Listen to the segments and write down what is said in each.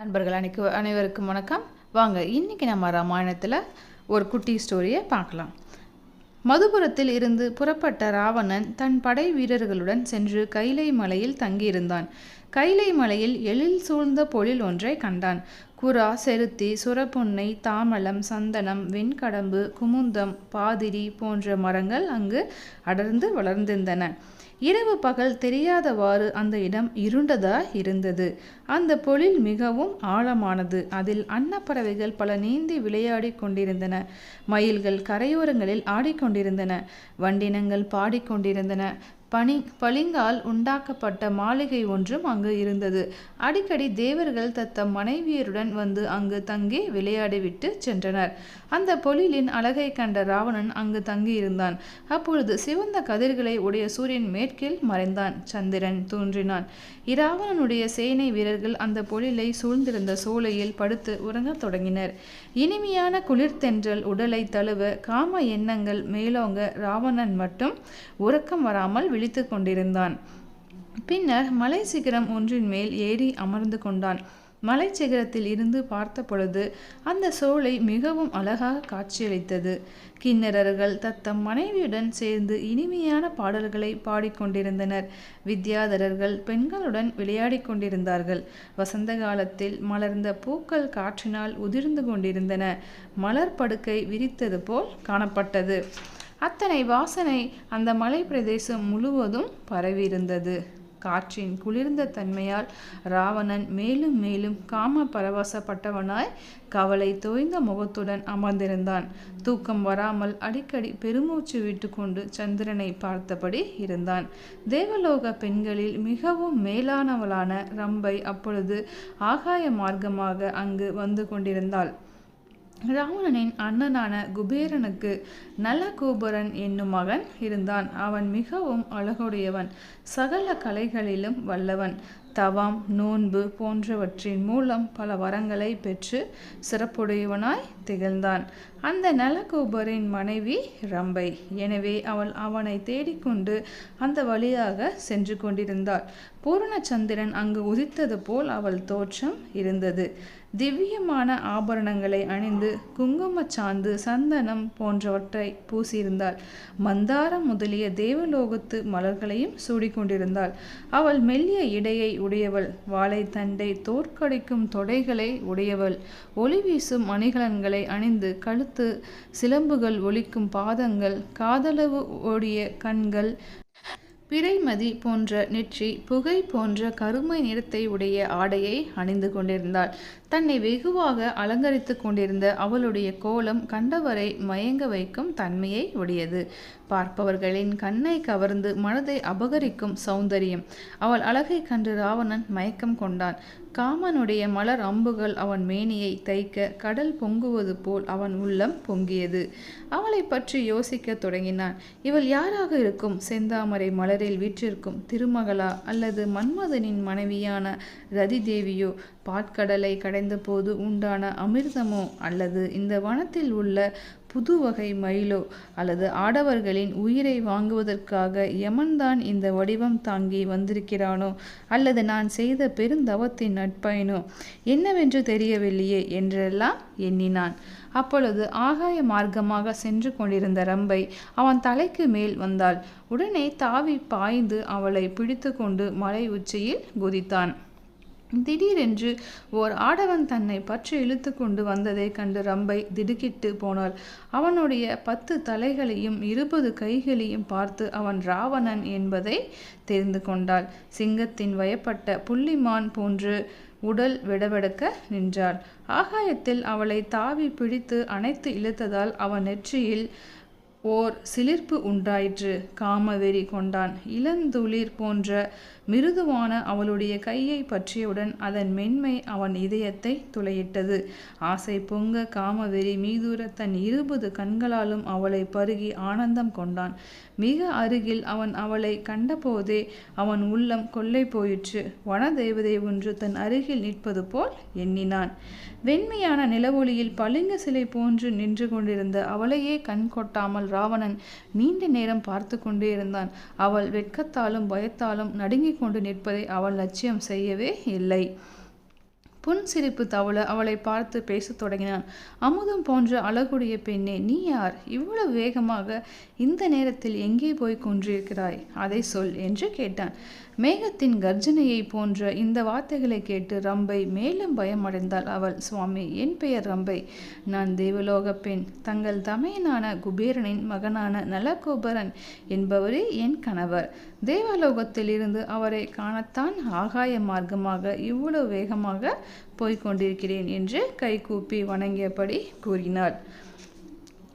நண்பர்கள் அனைக்கு அனைவருக்கும் வணக்கம். வாங்க இன்றைக்கி நம்ம ராமாயணத்தில் ஒரு குட்டி ஸ்டோரியை பார்க்கலாம். மதுபுரத்தில் இருந்து புறப்பட்ட ராவணன் தன் படை வீரர்களுடன் சென்று கைலை மலையில் தங்கியிருந்தான். கைலை மலையில் எழில் சூழ்ந்த பொழில் ஒன்றை கண்டான். குரா செருத்தி சுரப்புன்னை தாமலம் சந்தனம் வெண்கடம்பு குமுந்தம் பாதிரி போன்ற மரங்கள் அங்கு அடர்ந்து வளர்ந்திருந்தன. இரவு பகல் தெரியாதவாறு அந்த இடம் இருண்டதா இருந்தது. அந்த பொழில் மிகவும் ஆழமானது. அதில் அன்னப்பறவைகள் பல நீந்தி விளையாடி கொண்டிருந்தன. மயில்கள் கரையோரங்களில் ஆடிக்கொண்டிருந்தன. வண்டினங்கள் பாடிக்கொண்டிருந்தன. பனி பளிங்கால் உண்டாக்கப்பட்ட மாளிகை ஒன்றும் அங்கு இருந்தது. அடிக்கடி தேவர்கள் தத்தம் மனைவியருடன் வந்து அங்கு தங்கி விளையாடிவிட்டு சென்றனர். அந்த பொழிலின் அழகை கண்ட ராவணன் அங்கு தங்கியிருந்தான். அப்பொழுது சிவந்த கதிர்களை உடைய சூரியன் மேற்கில் மறைந்தான். சந்திரன் தோன்றினான். இராவணனுடைய சேனை வீரர்கள் அந்த பொழிலை சூழ்ந்திருந்த சோலையில் படுத்து உறங்கத் தொடங்கினர். இனிமையான குளிர்தென்றல் உடலை தழுவ காம எண்ணங்கள் மேலோங்க ராவணன் மட்டும் உறக்கம் வராமல் விழித்து கொண்டிருந்தான். பின்னர் மலை சிகரம் ஒன்றின் மேல் ஏறி அமர்ந்து கொண்டான். மலை சிகரத்தில் இருந்து பார்த்த பொழுது அந்த சோலை மிகவும் அழகாக காட்சியளித்தது. கிண்ணறர்கள் தத்தம் மனைவியுடன் சேர்ந்து இனிமையான பாடல்களை பாடிக்கொண்டிருந்தனர் வித்யாதரர்கள் பெண்களுடன் விளையாடிக் கொண்டிருந்தார்கள். வசந்த காலத்தில் மலர்ந்த பூக்கள் காற்றினால் உதிர்ந்து கொண்டிருந்தன. மலர் படுக்கை விரித்தது போல் காணப்பட்டது. அத்தனை வாசனை அந்த மலை பிரதேசம் முழுவதும் பரவியிருந்தது. காற்றின் குளிர்ந்த தன்மையால் ராவணன் மேலும் மேலும் காம பரவசப்பட்டவனாய் கவலை தோய்ந்த முகத்துடன் அமர்ந்திருந்தான். தூக்கம் வராமல் அடிக்கடி பெருமூச்சு விட்டுக்கொண்டு சந்திரனை பார்த்தபடி இருந்தான். தேவலோக பெண்களில் மிகவும் மேலானவளான ரம்பை அப்பொழுது ஆகாய மார்க்கமாக அங்கு வந்து கொண்டிருந்தாள். ராவணனின் அண்ணனான குபேரனுக்கு நலகூபரன் என்னும் மகன் இருந்தான். அவன் மிகவும் அழகுடையவன் சகல கலைகளிலும் வல்லவன். தவம் நோன்பு போன்றவற்றின் மூலம் பல வரங்களை பெற்று சிறப்புடையவனாய் திகழ்ந்தான். அந்த நலகோபரின் மனைவி ரம்பை. எனவே அவள் அவனை தேடிக்கொண்டு அந்த வழியாக சென்று கொண்டிருந்தாள். பூரணச்சந்திரன் அங்கு உதித்தது போல் அவள் தோற்றம் இருந்தது. திவ்யமான ஆபரணங்களை அணிந்து குங்குமச் சாந்து சந்தனம் போன்றவற்றை பூசியிருந்தாள். மந்தாரம் முதலிய தேவலோகத்து மலர்களையும் சூடிக்கொண்டிருந்தாள். அவள் மெல்லிய இடையை உடையவள் வாழைத்தண்டை தோற்கடிக்கும் தொடைகளை உடையவள் ஒளி வீசும் அணிகலன்களை அணிந்து கழுத்து சிலம்புகள் ஒலிக்கும் பாதங்கள் காதளவு ஓடிய கண்கள் பிறைமதி போன்ற நெற்றி புகை போன்ற கருமை நிறத்தை உடைய ஆடையை அணிந்து கொண்டிருந்தாள். தன்னை வெகுவாக அலங்கரித்து கொண்டிருந்த அவளுடைய கோலம் கண்டவரை மயங்க வைக்கும் தன்மையை உடையது. பார்ப்பவர்களின் கண்ணை கவர்ந்து மனதை அபகரிக்கும் சௌந்தரியம். அவள் அழகை கண்டு ராவணன் மயக்கம் கொண்டான். காமனுடைய மலர் அம்புகள் அவன் மேனியை தைக்க கடல் பொங்குவது போல் அவன் உள்ளம் பொங்கியது. அவளை பற்றி யோசிக்க தொடங்கினான். இவள் யாராக இருக்கும்? செந்தாமரை மலரில் வீற்றிருக்கும் திருமகளா அல்லது மன்மதனின் மனைவியான ரதி தேவியோ பாட்கடலை கடை அடைந்தபோது உண்டான அமிர்தமோ அல்லது இந்த வனத்தில் உள்ள புது வகை மயிலோ அல்லது ஆடவர்களின் உயிரை வாங்குவதற்காக யமன்தான் இந்த வடிவம் தாங்கி வந்திருக்கிறானோ அல்லது நான் செய்த பெருந்தவத்தின் நட்பயனோ என்னவென்று தெரியவில்லையே என்றெல்லாம் எண்ணினான். அப்பொழுது ஆகாய மார்க்கமாக சென்று கொண்டிருந்த ரம்பை அவன் தலைக்கு மேல் வந்தாள். உடனே தாவி பாய்ந்து அவளை பிடித்து கொண்டு மலை உச்சியில் குதித்தான். திடீரென்று ஓர் ஆடவன் தன்னை பற்றி இழுத்து கொண்டு வந்ததை கண்டு ரம்பை திடுக்கிட்டு போனாள். அவனுடைய பத்து தலைகளையும் இருபது கைகளையும் பார்த்து அவன் ராவணன் என்பதை தெரிந்து கொண்டாள். சிங்கத்தின் வயப்பட்ட புள்ளிமான் போன்று உடல் விடவெடுக்க நின்றாள். ஆகாயத்தில் அவளை தாவி பிடித்து அணைத்து இழுத்ததால் அவன் நெற்றியில் ஓர் சிலிர்ப்பு உண்டாயிற்று. காமவெறி கொண்டான். இளந்துளிர் போன்ற மிருதுவான அவளுடைய கையை பற்றியவுடன் அதன் மென்மை அவன் இதயத்தை துளையிட்டது. ஆசை பொங்க காமவெறி மீதூர தன் இருபது கண்களாலும் அவளை பருகி ஆனந்தம் கொண்டான். மிக அருகில் அவன் அவளை கண்டபோதே அவன் உள்ளம் கொள்ளை போயிற்று. வனதேவதை ஒன்று தன் அருகில் நிற்பது போல் எண்ணினான். வெண்மையான நிலவொளியில் பளிங்கு சிலை போன்று நின்று கொண்டிருந்த அவளையே கண் கொட்டாமல் ராவணன் நீண்ட நேரம் பார்த்து கொண்டே இருந்தான். அவள் வெட்கத்தாலும் பயத்தாலும் நடுங்கிக் கொண்டு நிற்பதை அவள் லட்சியம் செய்யவே இல்லை. புன் சிரிப்பு தவள அவளை பார்த்து பேசத் தொடங்கினான். அமுதம் போன்ற அழகுடைய பெண்ணே நீ யார்? இவ்வளவு வேகமாக இந்த நேரத்தில் எங்கே போய் கொன்றிருக்கிறாய்? அதை சொல் என்று கேட்டான். மேகத்தின் கர்ஜனையை போன்ற இந்த வார்த்தைகளை கேட்டு ரம்பை மேலும் பயமடைந்தாள் அவள். சுவாமி என் பெயர் ரம்பை. நான் தேவலோக பெண். தங்கள் தமையனான குபேரனின் மகனான நலகோபரன் என்பவரே என் கணவர். தேவலோகத்தில் இருந்து அவரை காணத்தான் ஆகாய மார்க்கமாக இவ்வளவு வேகமாக போய்க் கொண்டிருக்கிறேன் என்று கைகூப்பி வணங்கியபடி கூறினாள்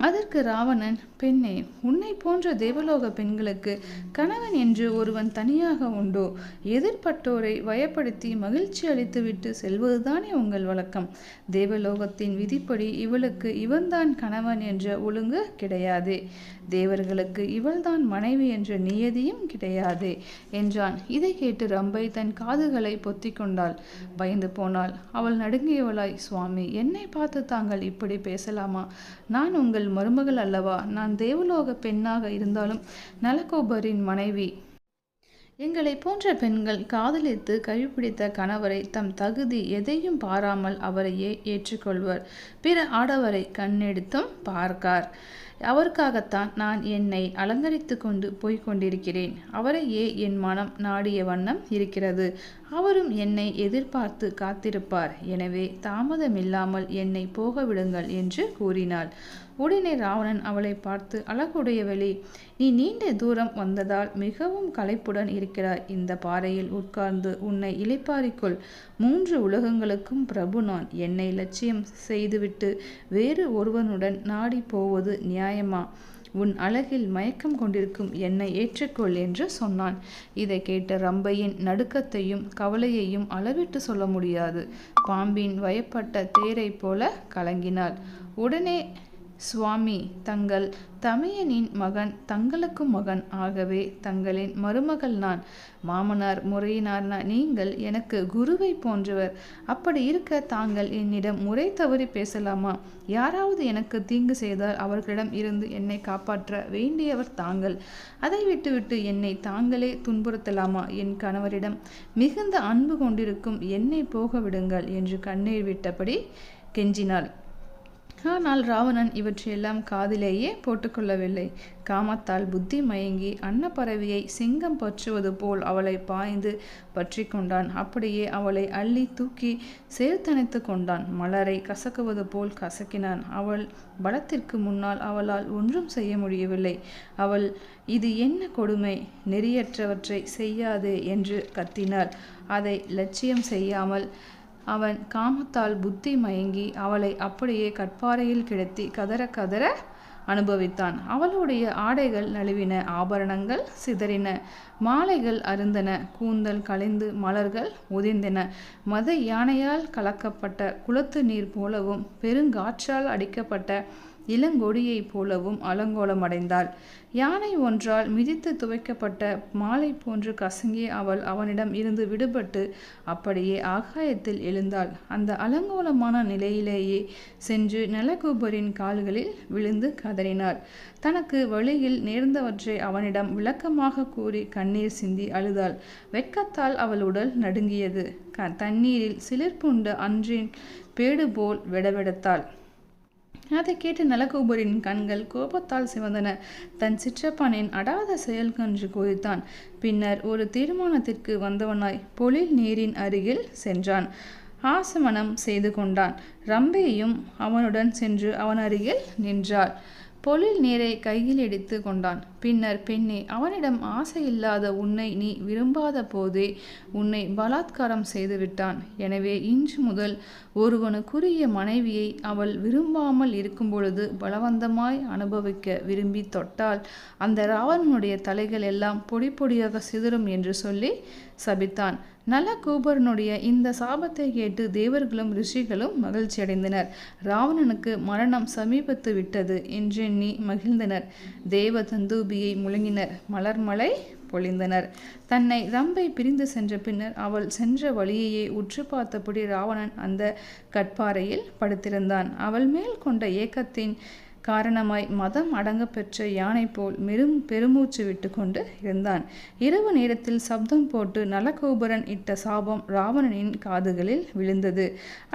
அதற்கு ராவணன் பெண்ணே உன்னை போன்ற தேவலோக பெண்களுக்கு கணவன் என்று ஒருவன் தனியாக உண்டோ? எதிர்பட்டோரை வயப்படுத்தி மகிழ்ச்சி அளித்துவிட்டு செல்வதுதானே உங்கள் வழக்கம். தேவலோகத்தின் விதிப்படி இவளுக்கு இவன்தான் கணவன் என்ற ஒழுங்கு கிடையாதே. தேவர்களுக்கு இவள்தான் மனைவி என்ற நியதியும் கிடையாதே என்றான். இதை கேட்டு ரம்பை தன் காதுகளை பொத்தி கொண்டாள். பயந்து போனாள். அவள் நடுங்கியவளாய் சுவாமி. என்னை பார்த்து தாங்கள் இப்படி பேசலாமா? நான் உங்கள் மருமகள் அல்லவா? நான் தேவலோக பெண்ணாக இருந்தாலும் நலகோபரின் மனைவி. எங்களை போன்ற பெண்கள் காதலித்து கழிப்பிடித்த கணவரை தம் தகுதி எதையும் பாராமல் அவரையே ஏற்றுக்கொள்வர். பிற ஆடவரை கண்ணெடுத்தும் பார்க்கார். அவருக்காகத்தான் நான் என்னை அலங்கரித்து கொண்டு போய்க் கொண்டிருக்கிறேன். அவரையே என் மனம் நாடிய வண்ணம் இருக்கிறது. அவரும் என்னை எதிர்பார்த்து காத்திருப்பார். எனவே தாமதமில்லாமல் என்னை போக விடுங்கள் என்று கூறினாள். உடனே ராவணன் அவளை பார்த்து அழகுடையவளே நீ நீண்ட தூரம் வந்ததால் மிகவும் களைப்புடன் இருக்கிறாய். இந்த பாறையில் உட்கார்ந்து உன்னை இலைப்பாரிக்குள் மூன்று உலகங்களுக்கும் பிரபு நான். என்னை லட்சியம் செய்துவிட்டு வேறு ஒருவனுடன் நாடி போவது நியாயமா? உன் அழகில் மயக்கம் கொண்டிருக்கும் என்னை ஏற்றுக்கொள் என்று சொன்னான். இதை கேட்ட ரம்பையின் நடுக்கத்தையும் கவலையையும் அளவிட்டு சொல்ல முடியாது. பாம்பின் வயப்பட்ட தேரைப் போல கலங்கினாள். உடனே சுவாமி தங்கள் தமையனின் மகன் தங்களுக்கும் மகன் ஆகவே தங்களின் மருமகள் நான். மாமனார் முறையினார்னா நீங்கள் எனக்கு குருவை போன்றவர். அப்படி இருக்க தாங்கள் என்னிடம் முறை தவறி பேசலாமா? யாராவது எனக்கு தீங்கு செய்தால் அவர்களிடம் இருந்து என்னை காப்பாற்ற வேண்டியவர் தாங்கள். அதை விட்டுவிட்டு என்னை தாங்களே துன்புறுத்தலாமா? என் கணவரிடம் மிகுந்த அன்பு கொண்டிருக்கும் என்னை போக விடுங்கள் என்று கண்ணீர் விட்டபடி கெஞ்சினாள். ஆனால் ராவணன் இவற்றையெல்லாம் காதிலேயே போட்டுக்கொள்ளவில்லை. காமத்தால் புத்தி மயங்கி அன்னப்பறவையை சிங்கம் பற்றுவது போல் அவளை பாய்ந்து பற்றி கொண்டான். அப்படியே அவளை அள்ளி தூக்கி சேர்த்தணைத்து கொண்டான். மலரை கசக்குவது போல் கசக்கினான். அவள் பலத்திற்கு முன்னால் அவளால் ஒன்றும் செய்ய முடியவில்லை. அவள் இது என்ன கொடுமை? நெறியற்றவற்றை செய்யாதே என்று கத்தினாள். அதை லட்சியம் செய்யாமல் அவன் காமத்தால் புத்தி மயங்கி அவளை அப்படியே கட்பாறையில் கிடத்தி கதற கதற அனுபவித்தான். அவளுடைய ஆடைகள் நழுவின ஆபரணங்கள் சிதறின மாலைகள் அருந்தன கூந்தல் கலைந்து மலர்கள் உதிர்ந்தன. மத யானையால் கலக்கப்பட்ட குளத்து நீர் போலவும் பெருங்காற்றால் அடிக்கப்பட்ட இளங்கொடியைப் போலவும் அலங்கோலமடைந்தாள். யானை ஒன்றால் மிதித்து துவைக்கப்பட்ட மாலை போன்று கசங்கிய அவள் அவனிடம் இருந்து விடுபட்டு அப்படியே ஆகாயத்தில் எழுந்தாள். அந்த அலங்கோலமான நிலையிலேயே சென்று நலகோபரின் கால்களில் விழுந்து கதறினாள். தனக்கு வழியில் நேர்ந்தவற்றை அவனிடம் விளக்கமாக கூறி கண்ணீர் சிந்தி அழுதாள். வெட்கத்தால் அவள் உடல் நடுங்கியது. க தண்ணீரில் சிலிர்ப்புண்ட அன்றின் பேடு போல் விடவெடுத்தாள். அதை கேட்டு நலகோபரின் கண்கள் கோபத்தால் சிவந்தன. தன் சிற்றப்பனின் அடாத செயல் கன்று கொதித்தான் பின்னர் ஒரு தீர்மானத்திற்கு வந்தவனாய் பொழில் நீரின் அருகில் சென்றான். ஆசமனம் செய்து கொண்டான். ரம்பையும் அவனுடன் சென்று அவன் அருகில் நின்றாள். பொழில் நீரை கையில் எடுத்து கொண்டான். பின்னர் பெண்ணே அவனிடம் ஆசையில்லாத உன்னை நீ விரும்பாத போதே உன்னை பலாத்காரம் செய்துவிட்டான் எனவே இன்று முதல் ஒருவனுக்குரிய மனைவியை அவள் விரும்பாமல் இருக்கும் பொழுது பலவந்தமாய் அனுபவிக்க விரும்பி தொட்டால் அந்த ராவணனுடைய தலைகள் எல்லாம் பொடி பொடியாக சிதறும் என்று சொல்லி சபித்தான். நலகூபரனுடைய இந்த சாபத்தை கேட்டு தேவர்களும் ரிஷிகளும் மகிழ்ச்சி அடைந்தனர் ராவணனுக்கு மரணம் சமீபத்து விட்டது என்றெண்ணி மகிழ்ந்தனர். தேவ தந்தூபியை முழங்கினர். மலர்மலை பொழிந்தனர். தன்னை ரம்பை பிரிந்து சென்ற பின்னர் அவள் சென்ற வழியையே உற்று பார்த்தபடி ராவணன் அந்த கட்பாறையில் படுத்திருந்தான். அவள் மேல் கொண்ட ஏக்கத்தின் காரணமாய் மதம் அடங்க பெற்ற யானை போல் மெரும் பெருமூச்சு விட்டுக்கொண்டு இருந்தான். இரவு நேரத்தில் சப்தம் போட்டு நலகோபுரன் இட்ட சாபம் ராவணனின் காதுகளில் விழுந்தது.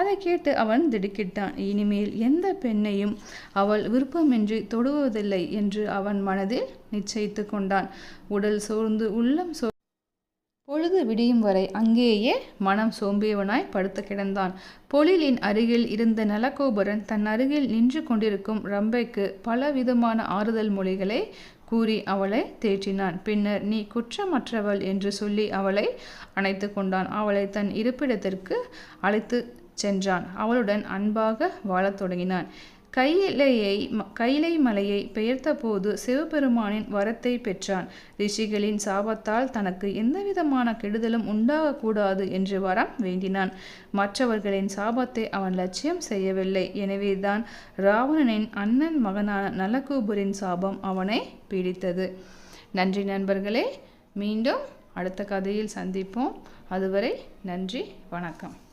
அதை கேட்டு அவன் திடுக்கிட்டான். இனிமேல் எந்த பெண்ணையும் அவள் விருப்பமின்றி தொடுவதில்லை என்று அவன் மனதில் நிச்சயித்து கொண்டான். உடல் சோர்ந்து உள்ளம் சோ பொழுது விடியும் வரை அங்கேயே மனம் சோம்பியவனாய் படுத்து கிடந்தான். பொழிலின் அருகில் இருந்த நலகோபுரன் தன் அருகில் நின்று கொண்டிருக்கும் ரம்பைக்கு பலவிதமான ஆறுதல் மொழிகளை கூறி அவளை தேற்றினான். பின்னர் நீ குற்றமற்றவள் என்று சொல்லி அவளை அணைத்து கொண்டான். அவளை தன் இருப்பிடத்திற்கு அழைத்து சென்றான். அவளுடன் அன்பாக வாழத் தொடங்கினான். கையிலையை கைலை மலையை பெயர்த்தபோது சிவபெருமானின் வரத்தை பெற்றான். ரிஷிகளின் சாபத்தால் தனக்கு எந்தவிதமான கெடுதலும் உண்டாகக்கூடாது என்று வரம் வேண்டினான். மற்றவர்களின் சாபத்தை அவன் லட்சியம் செய்யவில்லை. எனவேதான் ராவணனின் அண்ணன் மகனான நலகூபரின் சாபம் அவனை பீடித்தது. நன்றி நண்பர்களே. மீண்டும் அடுத்த கதையில் சந்திப்போம். அதுவரை நன்றி வணக்கம்.